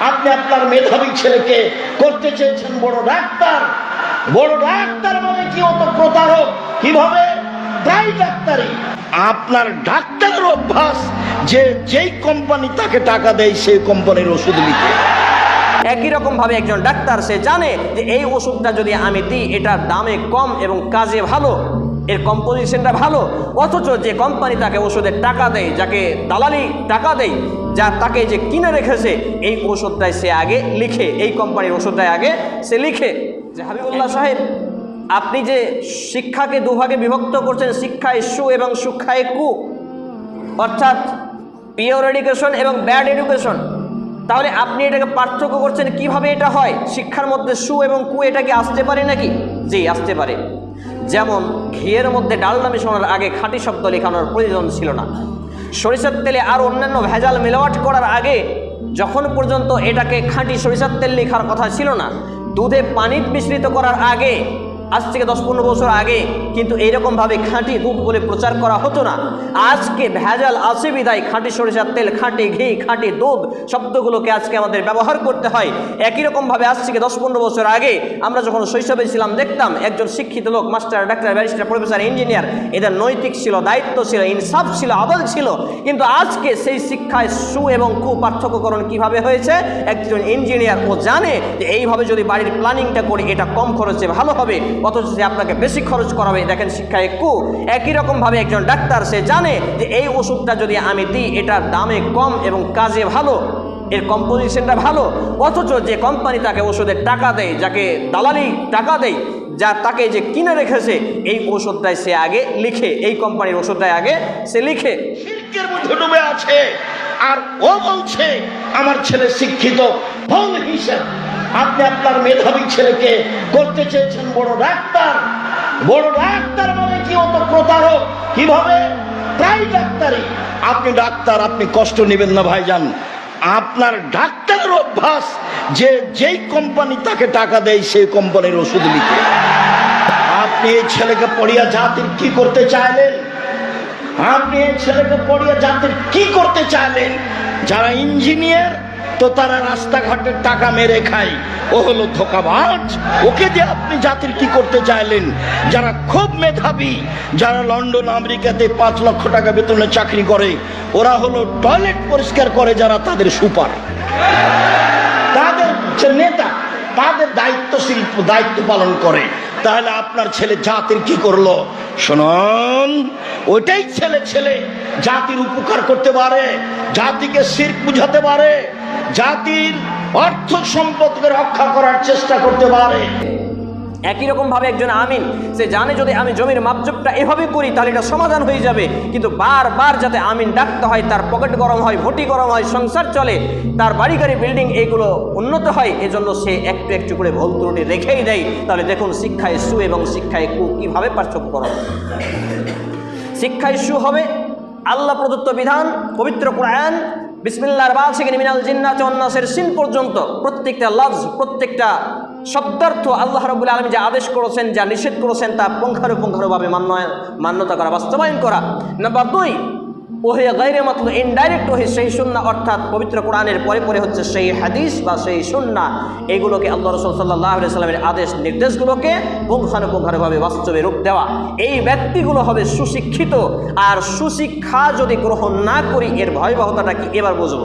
আপনি আপনার মেধাবী ছেলেকে করতে চেয়েছেন বড় ডাক্তার। বড় ডাক্তার মানে কি? অত প্রতারক। কীভাবে? প্রায় ডাক্তারি। আপনার ডাক্তারের অভ্যাস যে যেই কোম্পানি তাকে টাকা দেয়, সেই কোম্পানির ওষুধ নিতে। একই রকম ভাবে একজন ডাক্তার সে জানে যে এই ওষুধটা যদি আমি দিই এটার দামে কম এবং কাজে ভালো। এর কম্পোজিশনটা ভালো। অথচ যে কোম্পানি তাকে ওষুধের টাকা দেয়, যাকে দালালি টাকা দেয়, যা তাকে যে কিনে রেখেছে, এই ওষুধটাই সে আগে লিখে, এই কোম্পানির ওষুধটাই আগে সে লিখে। যে হাবিবুল্লাহ সাহেব, আপনি যে শিক্ষাকে দুভাগে বিভক্ত করছেন শিক্ষায় সু এবং শিক্ষায় কু, অর্থাৎ পিওর এডুকেশন এবং ব্যাড এডুকেশন তাহলে আপনি এটাকে পার্থক্য করছেন, কীভাবে এটা হয়? শিক্ষার মধ্যে সু এবং কু, এটা কি আসতে পারে নাকি? জি, আসতে পারে। যেমন ঘিয়ের মধ্যে ডালনা মিশানোর আগে খাঁটি শব্দ লেখানোর প্রয়োজন ছিল না। সরিষার তেলে আর অন্যান্য ভেজাল মেলাওয়াট করার আগে যখন পর্যন্ত এটাকে খাঁটি সরিষার তেল লেখার কথা ছিল না, দুধে পানি মিশ্রিত করার আগে আজ থেকে দশ পনেরো বছর আগে কিন্তু এইরকমভাবে খাঁটি দুধ বলে প্রচার করা হতো না। আজকে ভেজাল আছে বিদায় খাঁটি সরিষার তেল, খাঁটি ঘি, খাঁটি দুধ শব্দগুলোকে আজকে আমাদের ব্যবহার করতে হয়। একই রকমভাবে আজ থেকে দশ পনেরো বছর আগে আমরা যখন শৈশবে ছিলাম দেখতাম একজন শিক্ষিত লোক, master, doctor, barrister, professor, engineer, এদের নৈতিক ছিল, দায়িত্ব ছিল, ইনসাফ ছিল, আদল ছিল। কিন্তু আজকে সেই শিক্ষায় সু এবং কু পার্থক্যকরণ কীভাবে হয়েছে? একজন ইঞ্জিনিয়ার ও জানে যে এইভাবে যদি বাড়ির প্ল্যানিংটা করি, এটা কম খরচে ভালো হবে। অথচ সে আপনাকে বেশি খরচ করাবে। দেখেন শিক্ষায় কু, একই রকমভাবে একজন ডাক্তার, সে জানে যে এই ওষুধটা যদি আমি দিই, এটার দামে কম এবং কাজে ভালো, এর কম্পোজিশনটা ভালো। অথচ যে কোম্পানি তাকে ওষুধের টাকা দেয়, যাকে দালালি টাকা দেয়, যা তাকে যে কিনে রেখেছে, এই ওষুধটাই সে আগে লিখে, এই কোম্পানির ওষুধটাই আগে সে লিখে। আছে। আর ও বলছে, আমার ছেলে শিক্ষিত হিসেব আপনি আপনার মেধাবী ছেলেকে করতে চেয়েছেন, বড় ডাক্তার। বড় ডাক্তার মানে কি? অত প্রতারক। কীভাবে? প্রায় ডাক্তারই। আপনি ডাক্তার, আপনি কষ্ট নেবেন না, ভাইজান। আপনার ডাক্তারের অভ্যাস, যে যেই কোম্পানি তাকে টাকা দেয়, সেই কোম্পানির ওষুধ নিতে। আপনি এই ছেলেকে পড়িয়া জাতির কি করতে চাইলেন? আপনি এই ছেলেকে পড়িয়া জাতির কি করতে চাইলেন? যারা ইঞ্জিনিয়ার তো তারা রাস্তাঘাটের টাকা মেরে খায়। ও হলো ধোকাবাজ। ওকে দিয়ে আপনি জাতির কি করতে চাইলেন? যারা খুব মেধাবী, যারা লন্ডন, আমেরিকাতে পাঁচ লক্ষ টাকা বেতনে চাকরি করে, ওরা হলো টয়লেট পরিষ্কার করে যারা তাদের সুপার। তাদের যে নেতা, তাদের দায়িত্বশীল দায়িত্ব পালন করে। তাহলে আপনার ছেলে জাতির কি করল? শুনুন, ওইটাই ছেলে ছেলে জাতির উপকার করতে পারে, জাতিকে শির্ক বুঝাতে পারে জাতির অর্থ সম্পদকে রক্ষা করার চেষ্টা করতে পারে। একই রকম ভাবে একজন আমিন, সে জানে যদি আমি জমির মাপজবটা এভাবে করি, তাহলে এটা সমাধান হয়ে যাবে। কিন্তু বারবার যাতে আমিন ডাকতে হয়, তার পকেট গরম হয়, ভটি গরম হয়, সংসার চলে, তার বাড়ি গাড়ি বিল্ডিং এগুলো উন্নত হয়, এজন্য সে একটু একটু করে ভুল ত্রুটি রেখেই দেয়। তাহলে দেখুন শিক্ষায় সু এবং শিক্ষায় কু কীভাবে পার্থক্য করা। শিক্ষায় সু হবে আল্লাহ প্রদত্ত বিধান, পবিত্র কোরআন বিসমিল্লার বাল থেকে মিনাল জিন্নাত অন্নাসের সিন পর্যন্ত প্রত্যেকটা লফজ, প্রত্যেকটা শব্দার্থ আল্লাহ রবুল আলমী যা আদেশ করেছেন, যা নিষেধ করেছেন, তা পুঙ্খানুপুঙ্খানুভাবে মান্য মান্যতা করা, বাস্তবায়ন করা। নাম্বার দুই ওহে গাইরে মাত্র ইনডাইরেক্ট ওহে সেই সুন্না, অর্থাৎ পবিত্র কোরআনের পরে পরে হচ্ছে সেই হাদিস বা সেই সুন্না। এগুলোকে আল্লাহ রসুল সাল্লাহ সাল্লামের আদেশ, নির্দেশগুলোকে পুঙ্খানুপুঙ্খানুভাবে বাস্তবে রূপ দেওয়া। এই ব্যক্তিগুলো হবে সুশিক্ষিত, আর সুশিক্ষা যদি গ্রহণ না করি, এর ভয়াবহতাটা কি? এবার বুঝব।